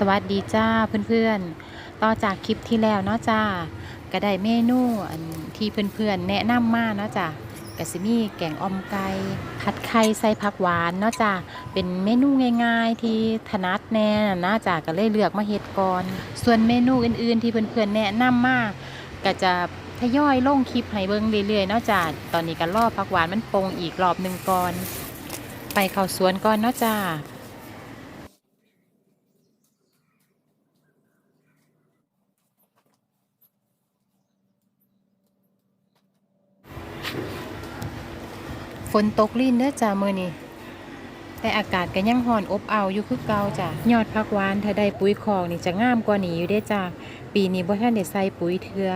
สวัสดีจ้าเพื่อนๆ ต่อจากคลิปที่แล้วเนาะจ้าก็ได้เมนูอันที่เพื่อนๆ แนะนำมาเนาะจ้าก็สิมี่แกงอ่อมไก่ผัดไข่ใส่ผักหวานเนาะจ้าเป็นเมนูง่ายๆที่ถนัดแน่นะจ้าก็เลยเลือกมาเฮ็ดก่อนส่วนเมนูอื่นๆ ที่เพื่อนๆ แนะนำมาก็จะทยอยลงคลิปให้เบิ่งเรื่อยๆเนาะจ้าตอนนี้ก็รอบผักหวานมันปรุงอีกรอบหนึ่งก่อน ไปเข้าสวนก่อนเนาะจ้า นตกลิ่นเด้อจ้ามื้อนี้แต่อากาศก็ยังห่อนอบอ้าวอยู่คือเก่าจ้ะยอดผักหวานถ้าได้ปุ๋ยคอกนี่จะงามกว่านี้อยู่เด้จ้าปีนี้บ่ทันได้ใส่ปุ๋ยเทื่อ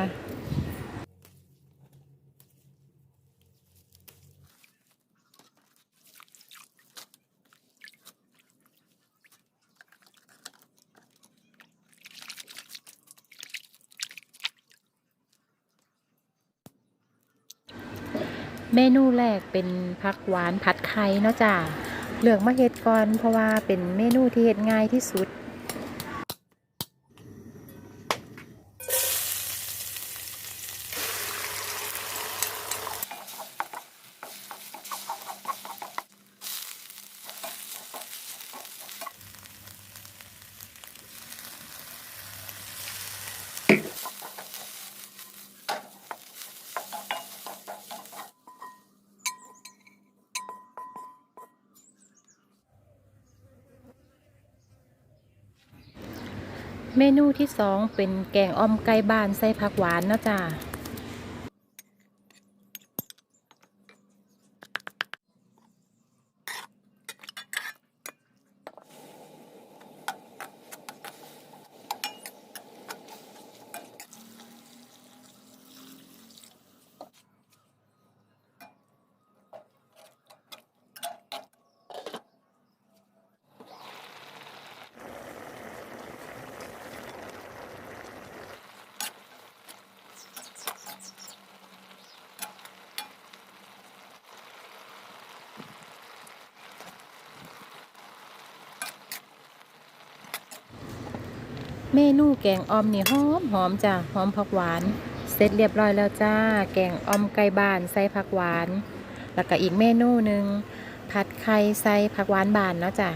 เมนูแรกเป็นผักหวานผัดไข่เนาะจ้าเลือกมาเฮ็ดก่อนเพราะว่าเป็นเมนูที่เฮ็ดง่ายที่สุด เมนูที่สองเป็นแกงอ่อมไก่บ้านใส่ผักหวานนะจ๊ะ เมนูแกงออมนี่หอมหอมจ้ะหอมผักหวาน เสร็จเรียบร้อยแล้วจ้า แกงออมไก่บ้านใส่ผักหวาน แล้วก็อีกเมนูหนึ่งผัดไข่ใส่ผักหวานบานเนาะจ้ะ